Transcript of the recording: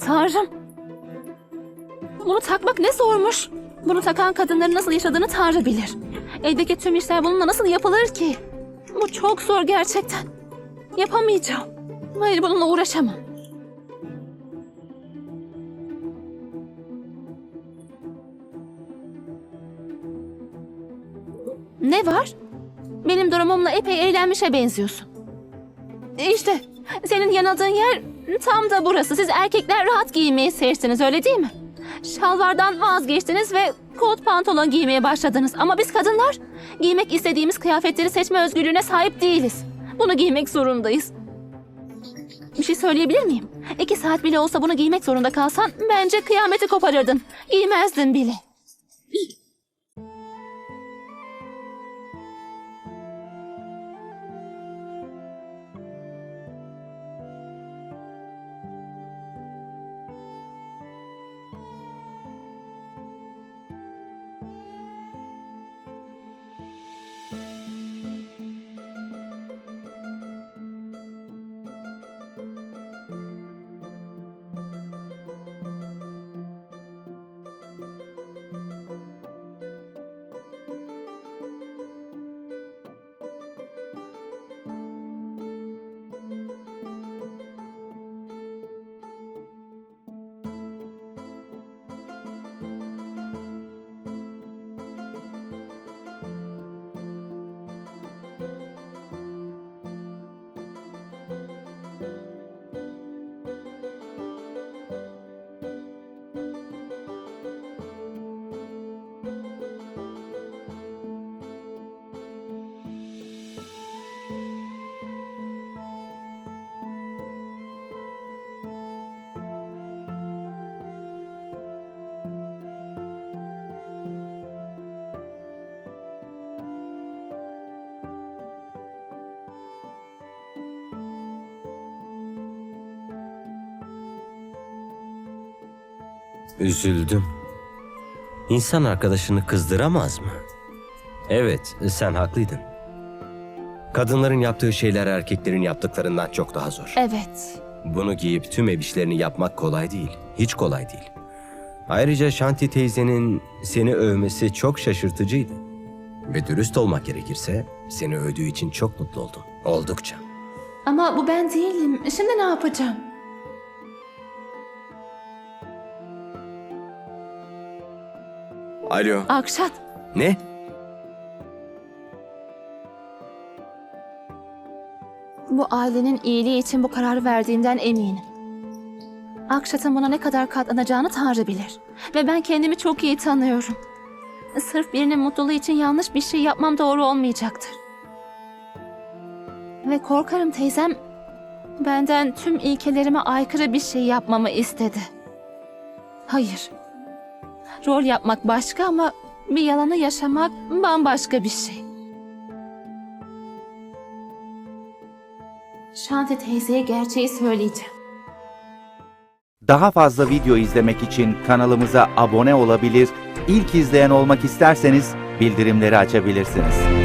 Tanrım. Bunu takmak ne zormuş. Bunu takan kadınların nasıl yaşadığını Tanrı bilir. Evdeki tüm işler bununla nasıl yapılır ki? Bu çok zor gerçekten. Yapamayacağım. Hayır bununla uğraşamam. Ne var? Benim durumumla epey eğlenmişe benziyorsun. İşte senin yanıldığın yer tam da burası. Siz erkekler rahat giyinmeyi seçtiniz öyle değil mi? Şalvardan vazgeçtiniz ve kot pantolon giymeye başladınız. Ama biz kadınlar giymek istediğimiz kıyafetleri seçme özgürlüğüne sahip değiliz. Bunu giymek zorundayız. Bir şey söyleyebilir miyim? İki saat bile olsa bunu giymek zorunda kalsan bence kıyameti koparırdın. Giymezdin bile. Üzüldüm. İnsan arkadaşını kızdıramaz mı? Evet, sen haklıydın. Kadınların yaptığı şeyler erkeklerin yaptıklarından çok daha zor. Evet. Bunu giyip tüm ev işlerini yapmak kolay değil. Hiç kolay değil. Ayrıca Shanti teyzenin seni övmesi çok şaşırtıcıydı. Ve dürüst olmak gerekirse seni övdüğü için çok mutlu oldum. Oldukça. Ama bu ben değilim. Şimdi ne yapacağım? Alo. Akşat. Ne? Bu ailenin iyiliği için bu kararı verdiğimden eminim. Akşat'ın buna ne kadar katlanacağını Tanrı bilir. Ve ben kendimi çok iyi tanıyorum. Sırf birinin mutluluğu için yanlış bir şey yapmam doğru olmayacaktır. Ve korkarım teyzem benden tüm ilkelerime aykırı bir şey yapmamı istedi. Hayır. Rol yapmak başka ama bir yalanı yaşamak bambaşka bir şey. Şante teyzeye gerçeği söyleyeceğim. Daha fazla video izlemek için kanalımıza abone olabilir, ilk izleyen olmak isterseniz bildirimleri açabilirsiniz.